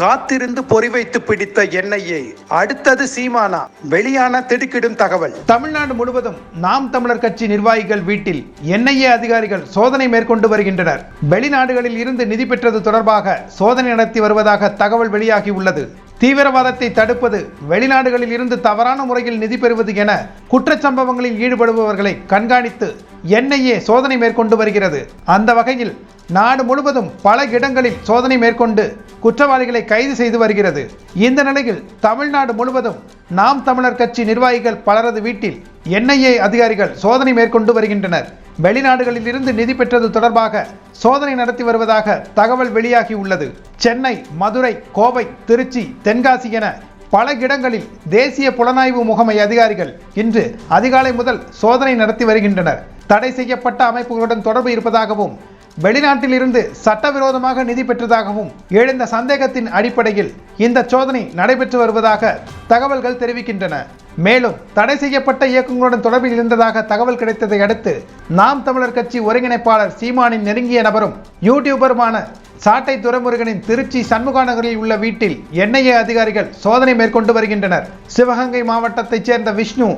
காத்திருந்து பொறி வைத்து பிடித்த எண்ணெயை அடுத்தது சீமானா வெளியான திடுக்கிடும் தகவல். தமிழ்நாடு முழுவதும் நாம் தமிழர் கட்சி நிர்வாகிகள் வீட்டில் என்ஐஏ அதிகாரிகள் சோதனை மேற்கொண்டு வருகின்றனர். வெளிநாடுகளில் இருந்து நிதி பெற்றது தொடர்பாக சோதனை நடத்தி வருவதாக தகவல் வெளியாகி உள்ளது. தீவிரவாதத்தை தடுப்பது வெளிநாடுகளில் இருந்து தவறான முறையில் நிதி பெறுவது என குற்றச்சம்பவங்களில் ஈடுபடுபவர்களை கண்காணித்து என்ஐஏ சோதனை மேற்கொண்டு வருகிறது. அந்த வகையில் நாடு முழுவதும் பல இடங்களில் சோதனை மேற்கொண்டு குற்றவாளிகளை கைது செய்து வருகிறது. இந்த நிலையில் தமிழ்நாடு முழுவதும் நாம் தமிழர் கட்சி நிர்வாகிகள் பலரது வீட்டில் என்ஐஏ அதிகாரிகள் சோதனை மேற்கொண்டு வருகின்றனர். வெளிநாடுகளில் இருந்து நிதி பெற்றது தொடர்பாக சோதனை நடத்தி வருவதாக தகவல் வெளியாகி உள்ளது. சென்னை மதுரை கோவை திருச்சி தென்காசி என பல இடங்களில் தேசிய புலனாய்வு முகமை அதிகாரிகள் இன்று அதிகாலை முதல் சோதனை நடத்தி வருகின்றனர். தடை செய்யப்பட்ட அமைப்புகளுடன் தொடர்பு இருப்பதாகவும் வெளிநாட்டில் இருந்து சட்டவிரோதமாக நிதி பெற்றதாகவும் எழுந்த சந்தேகத்தின் அடிப்படையில் இந்த சோதனை நடைபெற்று வருவதாக தகவல்கள் தெரிவிக்கின்றன. மேலும் தடை செய்யப்பட்ட இயக்கங்களுடன் தொடர்பில் இருந்ததாக தகவல் கிடைத்ததை அடுத்து நாம் தமிழர் கட்சி ஒருங்கிணைப்பாளர் சீமானின் நெருங்கிய நபரும் யூடியூபருமான சாட்டை துரைமுருகனின் திருச்சி சண்முகா நகரில் உள்ள வீட்டில் என்ஐஏ அதிகாரிகள் சோதனை மேற்கொண்டு வருகின்றனர். சிவகங்கை மாவட்டத்தைச் சேர்ந்த விஷ்ணு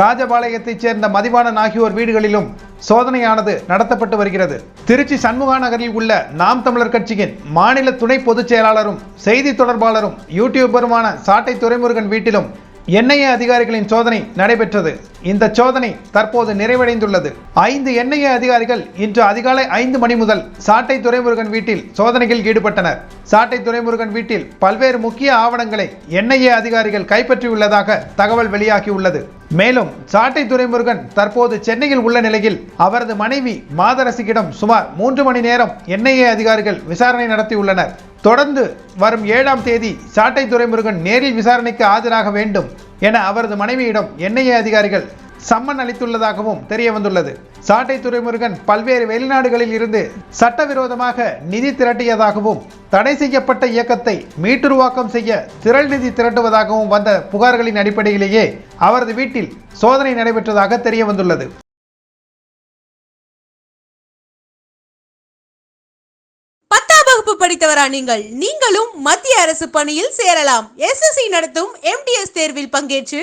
ராஜபாளையத்தைச் சேர்ந்த மதிவாணன் ஆகியோர் வீடுகளிலும் சோதனையானது நடத்தப்பட்டு வருகிறது. திருச்சி சண்முகா நகரில் உள்ள நாம் தமிழர் கட்சியின் மாநில துணை பொதுச் செயலாளரும் செய்தி தொடர்பாளரும் யூடியூபருமான சாட்டை துரைமுருகன் வீட்டிலும் என்ஐஏ அதிகாரிகளின் சோதனை நடைபெற்றது. இந்த சோதனை தற்போது நிறைவடைந்துள்ளது. ஐந்து என்ஐஏ அதிகாரிகள் இன்று அதிகாலை ஐந்து மணி முதல் சாட்டை துறைமுருகன் வீட்டில் சோதனையில் ஈடுபட்டனர். சாட்டை துறைமுருகன் வீட்டில் பல்வேறு முக்கிய ஆவணங்களை என்ஐஏ அதிகாரிகள் கைப்பற்றியுள்ளதாக தகவல் வெளியாகியுள்ளது. மேலும் சாட்டை துரைமுருகன் தற்போது சென்னையில் உள்ள நிலையில் அவரது மனைவி மாதரசிக்கிடம் சுமார் மூன்று மணி நேரம் என்ஐஏ அதிகாரிகள் விசாரணை நடத்தியுள்ளனர் தொடர்ந்து வரும் ஏழாம் தேதி சாட்டை துரைமுருகன் நேரில் விசாரணைக்கு ஆஜராக வேண்டும் என அவரது மனைவியிடம் என்ஐஏ அதிகாரிகள் சம்மன் அளித்துள்ளதாகவும் தெரிய வந்துள்ளது. சாட்டை துரைமுருகன் பல்வேறு வெளிநாடுகளில் இருந்து சட்டவிரோதமாக நிதி திரட்டியதாகவும் தடை செய்யப்பட்ட இயக்கத்தை மீட்டுருவாக்கம் செய்ய திரள் நிதி திரட்டுவதாகவும் வந்த புகார்களின் அடிப்படையிலேயே அவரது வீட்டில் சோதனை நடைபெற்றதாக தெரிய வந்துள்ளது. பத்தாம் வகுப்பு படித்தவரா நீங்கள்? நீங்களும் மத்திய அரசு பணியில் சேரலாம். எஸ்எஸ்சி நடத்தும் எம்டிஎஸ் தேர்வில் பங்கேற்று